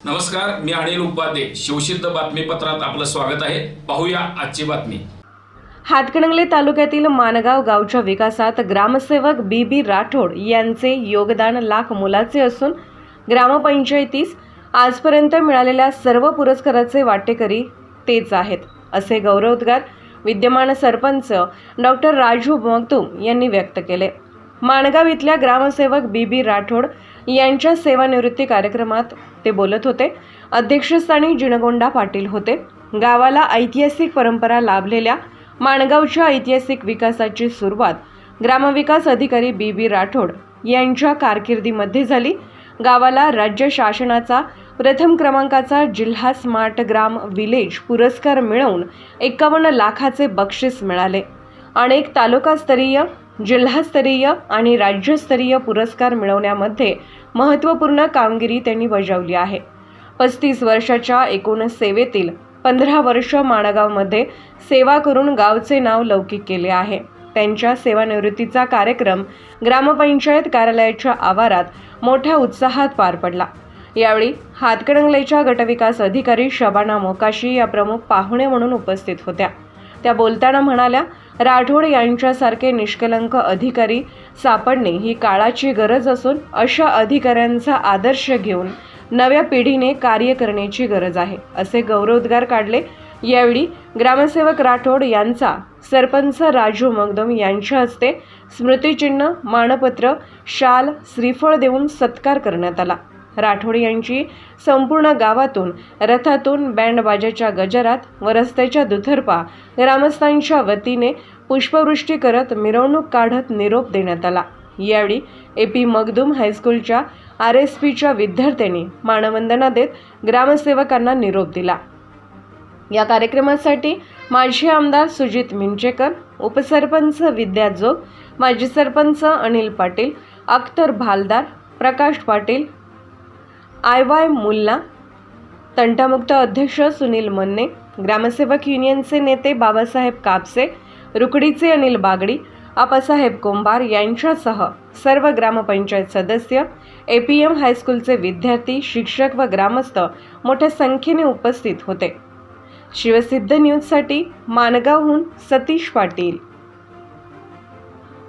नमस्कार मी अनिल उपाध्ये. शिवसिद्ध बातमीपत्रात आपलं स्वागत आहे. पाहूया आजची बातमी. हातकणंगले तालुक्यातील मानगाव गावच्या विकासात ग्रामसेवक बी बी राठोड यांचे योगदान लाख मोलाचे असून ग्रामपंचायतीस आजपर्यंत मिळालेल्या सर्व पुरस्काराचे वाटेकरी तेच आहेत असे गौरवोद्गार विद्यमान सरपंच डॉक्टर राजू मगदूम यांनी व्यक्त केले. माणगाव इथल्या ग्रामसेवक बी बी राठोड यांच्या सेवानिवृत्ती कार्यक्रमात ते बोलत होते. अध्यक्षस्थानी जिणगोंडा पाटील होते. गावाला ऐतिहासिक परंपरा लाभलेल्या माणगावच्या ऐतिहासिक विकासाची सुरुवात ग्रामविकास अधिकारी बी बी राठोड यांच्या कारकिर्दीमध्ये झाली. गावाला राज्य शासनाचा प्रथम क्रमांकाचा जिल्हा स्मार्ट ग्राम विलेज पुरस्कार मिळवून एकावन्न लाखाचे बक्षीस मिळाले. अनेक तालुकास्तरीय जिल्हास्तरीय आणि राज्यस्तरीय पुरस्कार मिळवण्यामध्ये महत्त्वपूर्ण कामगिरी त्यांनी बजावली आहे. पस्तीस वर्षाच्या एकूण सेवेतील पंधरा वर्ष माणगावमध्ये सेवा करून गावचे नाव लौकिक केले आहे. त्यांच्या सेवानिवृत्तीचा कार्यक्रम ग्रामपंचायत कार्यालयाच्या आवारात मोठ्या उत्साहात पार पडला. यावेळी हातकणंगलेच्या गटविकास अधिकारी शबाना मोकाशी या प्रमुख पाहुणे म्हणून उपस्थित होत्या. त्या बोलताना म्हणाल्या राठोड यांच्यासारखे निष्कलंक अधिकारी सापडणे ही काळाची गरज असून अशा अधिकाऱ्यांचा आदर्श घेऊन नव्या पिढीने कार्य करण्याची गरज आहे असे गौरवोद्गार काढले. यावेळी ग्रामसेवक राठोड यांचा सरपंच राजू मगदम यांच्या हस्ते स्मृतिचिन्ह मानपत्र शाल श्रीफळ देऊन सत्कार करण्यात आला. राठोड यांची संपूर्ण गावातून रथातून बँडबाजाच्या गजरात व रस्त्याच्या दुथर्पा ग्रामस्थांच्या वतीने पुष्पवृष्टी करत मिरवणूक काढत निरोप देण्यात आला. यावेळी ए पी मगदूम हायस्कूलच्या आर एस पीच्या विद्यार्थ्यांनी मानवंदना देत ग्रामसेवकांना निरोप दिला. या कार्यक्रमासाठी माजी आमदार सुजित मिंचेकर उपसरपंच विद्या जोग माजी सरपंच अनिल पाटील अख्तर भालदार प्रकाश पाटील आय वाय मुल्ला तंटामुक्त अध्यक्ष सुनील मन्ने ग्रामसेवक युनियनचे नेते बाबासाहेब कापसे रुकडीचे अनिल बागडी आपासाहेब कोंभार यांच्यासह सर्व ग्रामपंचायत सदस्य ए पी एम हायस्कूलचे विद्यार्थी शिक्षक व ग्रामस्थ मोठ्या संख्येने उपस्थित होते. शिवसिद्ध न्यूजसाठी मानगावहून सतीश पाटील.